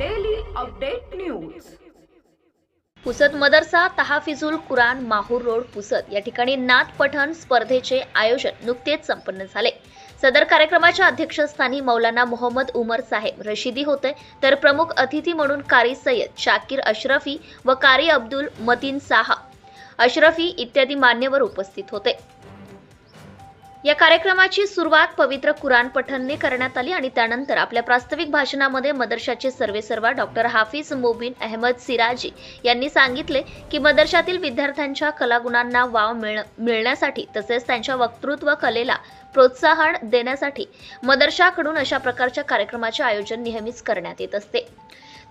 Update news Pusad Madrasa Tahafizul Quran Mahur road Pusad या ठिकाणी नाथ पठण स्पर्धेचे आयोजन नुकतेच संपन्न झाले. सदर कार्यक्रमाच्या अध्यक्षस्थानी मौलाना मोहम्मद उमर साहेब रशिदी होते. तर प्रमुख अतिथी म्हणून कारी सय्यद शाकीर अशरफी व कारी अब्दुल मतीन साहा अशरफी इत्यादी मान्यवर उपस्थित होते. या कार्यक्रमाची सुरुवात पवित्र कुराण पठणने करण्यात आली आणि त्यानंतर आपल्या प्रास्ताविक भाषणामध्ये मदरशाचे सर्वेसर्वा डॉक्टर हाफिज मोबिन अहमद सिराजी यांनी सांगितले की मदरशातील विद्यार्थ्यांच्या कलागुणांना वाव मिळण्यासाठी तसेच त्यांच्या वक्तृत्व कलेला प्रोत्साहन देण्यासाठी मदरशाकडून अशा प्रकारच्या कार्यक्रमाचे आयोजन नेहमीच करण्यात येत असते.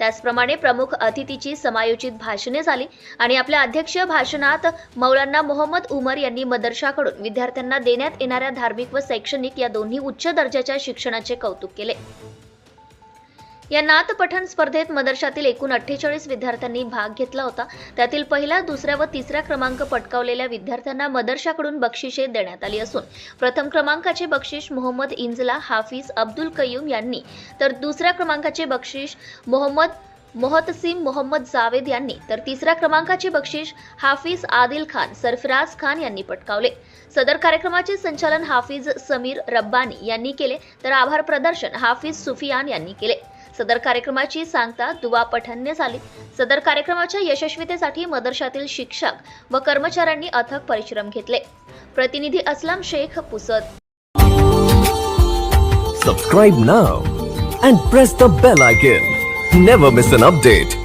त्याचप्रमाणे प्रमुख अतिथीची समायोजित भाषणे झाली आणि आपल्या अध्यक्षीय भाषणात मौलाना मोहम्मद उमर यांनी मदरशाकडून विद्यार्थ्यांना देण्यात येणाऱ्या धार्मिक व शैक्षणिक या दोन्ही उच्च दर्जाच्या शिक्षणाचे कौतुक केले. या नाथपठण स्पर्धेत मदरशातील एकूण अठ्ठेचाळीस विद्यार्थ्यांनी भाग घेतला होता. त्यातील पहिला दुसऱ्या व तिसऱ्या क्रमांक पटकावलेल्या विद्यार्थ्यांना मदरशाकडून बक्षिसे देण्यात आली असून प्रथम क्रमांकाचे बक्षीस मोहम्मद इंजला हाफिज अब्दुल कयूम यांनी. तर दुसऱ्या क्रमांकाचे बक्षीस मोहम्मद मोहतसिम मोहम्मद जावेद यांनी. तर तिसऱ्या क्रमांकाचे बक्षीस हाफिज आदिल खान सरफराज खान यांनी पटकावले. सदर कार्यक्रमाचे संचालन हाफिज समीर रब्बानी यांनी केले. तर आभार प्रदर्शन हाफिज सुफियान यांनी केले. सदर कार्यक्रमाची सांगता दुवा पठन्य झाली. सदर कार्यक्रमाच्या यशस्वीतेसाठी मदरशातील शिक्षक व कर्मचाऱ्यांनी अथक परिश्रम घेतले. प्रतिनिधी Aslam Shaikh Pusad. Subscribe now and press the bell icon never miss an update